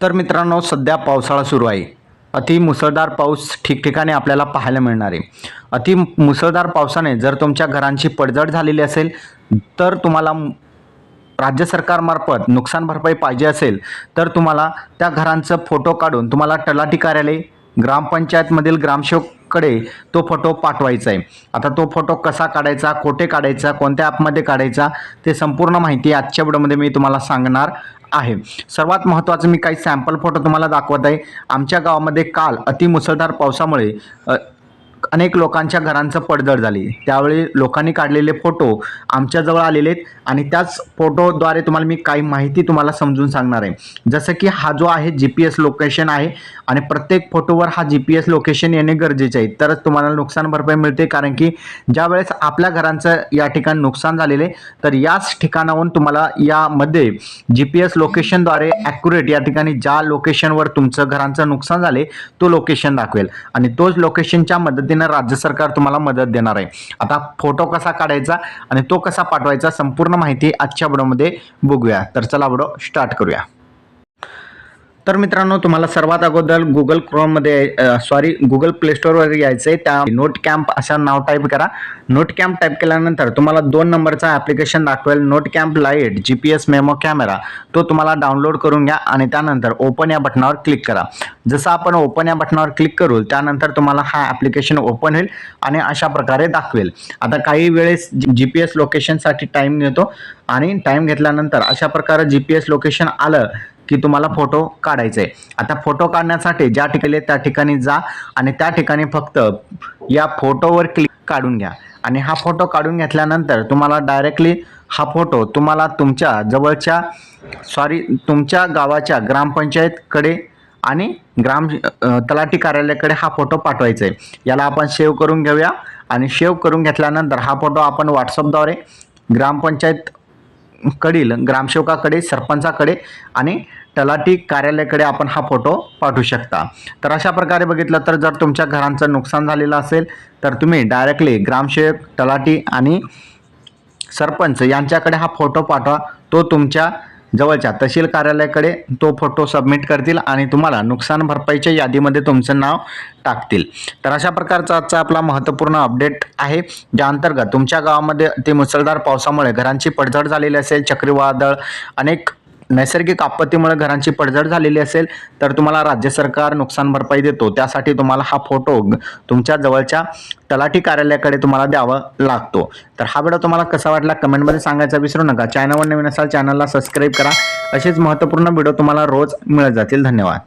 तर मित्रांनो सध्या पावसाळा सुरू आहे. अति मुसळधार पाऊस ठिकठिकाणी आपल्याला पाहायला मिळणार आहे. अति मुसळधार पावसाने जर तुमच्या घरांची पडझड झालेली असेल तर तुम्हाला राज्य सरकारमार्फत नुकसान भरपाई पाहिजे असेल तर तुम्हाला त्या घरांचं फोटो काढून तुम्हाला तलाठी कार्यालय ग्रामपंचायतमधील कडे तो फोटो पाठवायचा आहे आता तो फोटो कसा काढायचा कोठे काढायचा कोणत्या ॲपमध्ये काढायचा ते संपूर्ण माहिती आजच्या व्हिडिओमध्ये मी तुम्हाला सांगणार आहे. सर्वात महत्त्वाचं मी काही सॅम्पल फोटो तुम्हाला दाखवत आहे. आमच्या गावामध्ये काल अति मुसळधार पावसामुळे अनेक लोकांच्या घरांचं पडझड झाली. त्यावेळी लोकांनी काढलेले फोटो आमच्याजवळ आलेले आहेत आणि त्याच फोटोद्वारे तुम्हाला मी काही माहिती तुम्हाला समजून सांगणार आहे. जसं की हा जो आहे जी पी एस लोकेशन आहे आणि प्रत्येक फोटोवर हा जी पी एस लोकेशन येणे गरजेचे आहे. तरच तुम्हाला नुकसान भरपाई मिळते. कारण की ज्या वेळेस आपल्या घरांचं या ठिकाणी नुकसान झालेले तर याच ठिकाणाहून तुम्हाला यामध्ये जी पी एस लोकेशनद्वारे ॲक्युरेट या ठिकाणी ज्या लोकेशनवर तुमचं घरांचं नुकसान झाले तो लोकेशन दाखवेल. आणि तोच लोकेशनच्या मदतीने राज्य सरकार तुम्हाला मदत देणार आहे. आता फोटो कसा काढायचा आणि तो कसा पाठवायचा संपूर्ण माहिती आजच्या व्हिडिओमध्ये बघूया. तर चला व्हिडिओ स्टार्ट करूया. तर मित्रांनो तुम्हाला सर्वात अगोदर गुगल क्रोममध्ये सॉरी गुगल प्ले स्टोअरवर यायचं आहे त्या नोट कॅम्प असं नाव टाईप करा. नोट कॅम्प टाईप केल्यानंतर तुम्हाला दोन नंबरचा ॲप्लिकेशन दाखवेल. Note camp lite G P S memo camera तो तुम्हाला डाउनलोड करून घ्या आणि त्यानंतर ओपन या बटनावर क्लिक करा. जसं आपण ओपन या बटनावर क्लिक करू त्यानंतर तुम्हाला हा ॲप्लिकेशन ओपन होईल आणि अशा प्रकारे दाखवेल. आता काही वेळेस जी पी एस लोकेशनसाठी टाईम घेतो आणि टाईम घेतल्यानंतर अशा प्रकारे जी पी एस लोकेशन आलं की तुम्हाला फोटो काढायचा आहे आता फोटो काढण्यासाठी ज्या ठिकाणी त्या ठिकाणी जा आणि त्या ठिकाणी फक्त या फोटोवर क्लिक काढून घ्या. आणि हा फोटो काढून घेतल्यानंतर तुम्हाला डायरेक्टली हा फोटो तुम्हाला तुमच्या जवळच्या सॉरी तुमच्या गावाच्या ग्रामपंचायतकडे आणि ग्राम तलाठी कार्यालयाकडे हा फोटो पाठवायचा आहे याला आपण सेव्ह करून घेऊया. आणि सेव्ह करून घेतल्यानंतर हा फोटो आपण व्हॉट्सअपद्वारे ग्रामपंचायत कडील ग्रामसेवकाकडे सरपंचाकडे आणि तलाठी कार्यालयाकडे आपण हा फोटो पाठवू शकता. तर अशा प्रकारे बघितलं तर जर तुमच्या घरांचं नुकसान झालेलं असेल तर तुम्ही डायरेक्टली ग्रामसेवक तलाठी आणि सरपंच यांच्याकडे हा फोटो पाठवा. तो तुमच्या जवळच्या तहसील कार्यालयाकडे तो फोटो सबमिट करतील आणि तुम्हाला नुकसान भरपाईच्या यादीमध्ये तुमचं नाव टाकतील. तर अशा प्रकारचा आजचा आपला महत्त्वपूर्ण अपडेट आहे. ज्या अंतर्गत तुमच्या गावामध्ये ते मुसळधार पावसामुळे घरांची पडझड झालेली असेल चक्रीवादळ अनेक नैसर्गिक आपत्तीमुळे घरांची पडझड झालेली असेल तर तुम्हाला राज्य सरकार नुकसान भरपाई देतो. त्यासाठी तुम्हाला हा फोटो तुमच्या जवळच्या तलाठी कार्यालयाकडे तुम्हाला द्यावा लागतो. तर हा व्हिडिओ तुम्हाला कसा वाटला कमेंटमध्ये सांगायचा विसरू नका. चॅनलवर नवीन असाल चॅनलला सबस्क्राईब करा. असेच महत्त्वपूर्ण व्हिडिओ तुम्हाला रोज मिळत जातील. धन्यवाद.